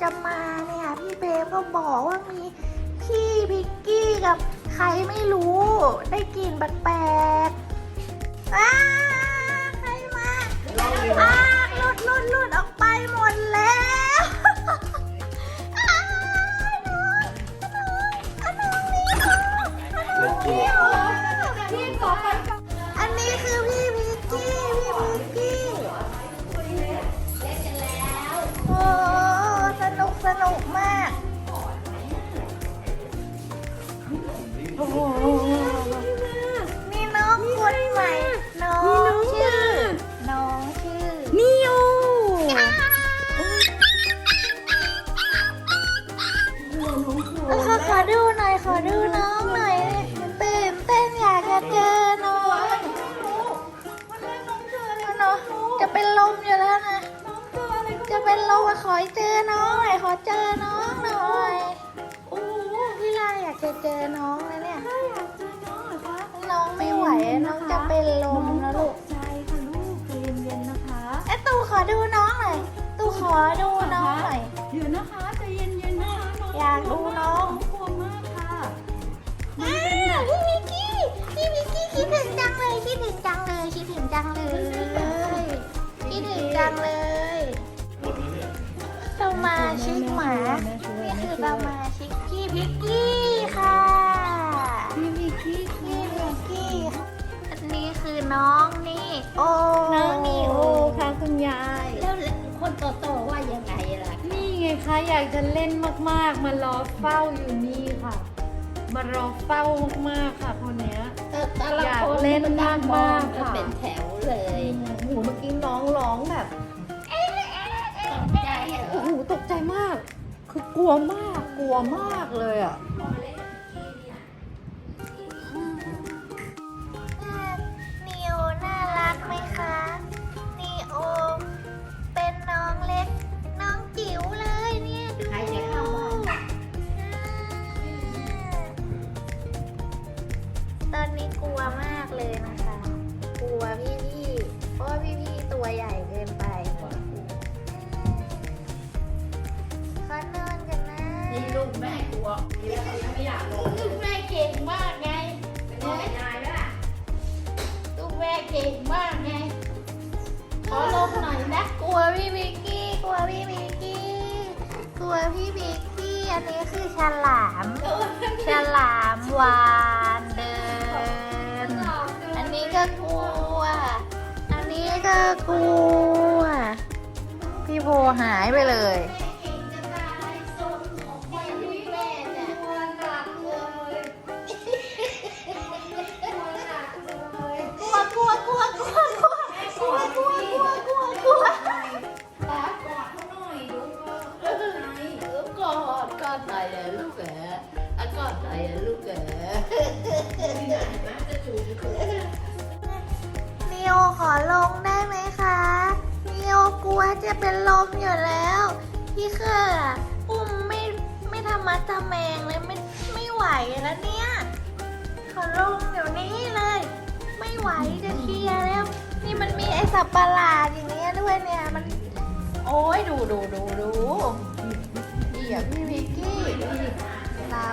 จะมาเนี่ย พี่เบฟก็บอกว่ามีพี่พิกกี้กับใครไม่รู้ได้กลิ่นแปลกๆอาใครมาอ้าลุดหลุดหลุดออกไปหมดแล้ว เออขอขอดูหน่อยขอดูน้องหน่อยตื่นเต้นอยากจะเจอน้องน้องจะเป็นลมอยู่แล้วนะจะเป็นลมอะขอเจอน้องหน่อยขอเจอน้องหน่อยพี่ลาอยากจะเจอน้องแล้วเนี่ยน้องไม่ นี่คือสมาชิกพี่พิกกี้ค่ะพี่มิกกี้พี่พิกกี้ค่ะอันนี้คือน้องนี่โอ้น้องนิโอค่ะคุณยาย แล้วคนโตๆว่ายังไงล่ะ นี่ไงคะอยากจะเล่นมากๆ มารอเฝ้าอยู่นี่ค่ะ มารอเฝ้ามากๆค่ะคนเนี้ย แต่แต่ละอยากคนเล่นมันนั่งมองมากๆกันค่ะ เป็นแถวเลย โอ้โหเมื่อกี้น้องร้องแบบ คือกลัวมากกลัวมากเลยอะ ลูกแม่กลัวลูกแม่เก่งมากไงเป็นไงยายล่ะลูกแม่เก่งมากไง ขอลงหน่อยนะ กลัวพี่บิกกี้ กลัวพี่บิกกี้ กลัวพี่บิกกี้ อันนี้คือฉลาม ฉลามวานเดิน อันนี้ก็กลัว อันนี้ก็กลัว พี่โพหายไปเลย นิโอขอลงได้ไหมคะนิโอกลัวจะเป็นลมอยู่แล้ว พี่เคออุ้มไม่ไม่ทำมัดทำแมงเลยไม่ไม่ไหวแล้วเนี่ย ขอลงเดี๋ยวนี้เลย ไม่ไหวจะเคลียร์แล้ว นี่มันมีไอสับประหลาดอย่างเงี้ยด้วยเนี่ยมัน โอ้ยดูดูดูดูนี่อะพี่วิกกี้เรา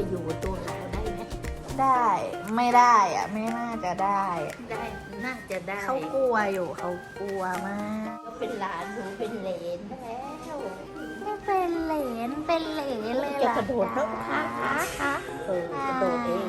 ให้ไปอยู่กับตัวเราได้ไหมได้ไม่ได้อะไม่น่าจะได้ได้น่าจะได้เขากลัวอยู่เขากลัวมากก็เป็นหลานหนูเป็นเหลนแล้วไม่เป็นเหลนเป็นเหลนเลยจะล่ะกระโดดแล้วคะคะคะเออกระโดดเอง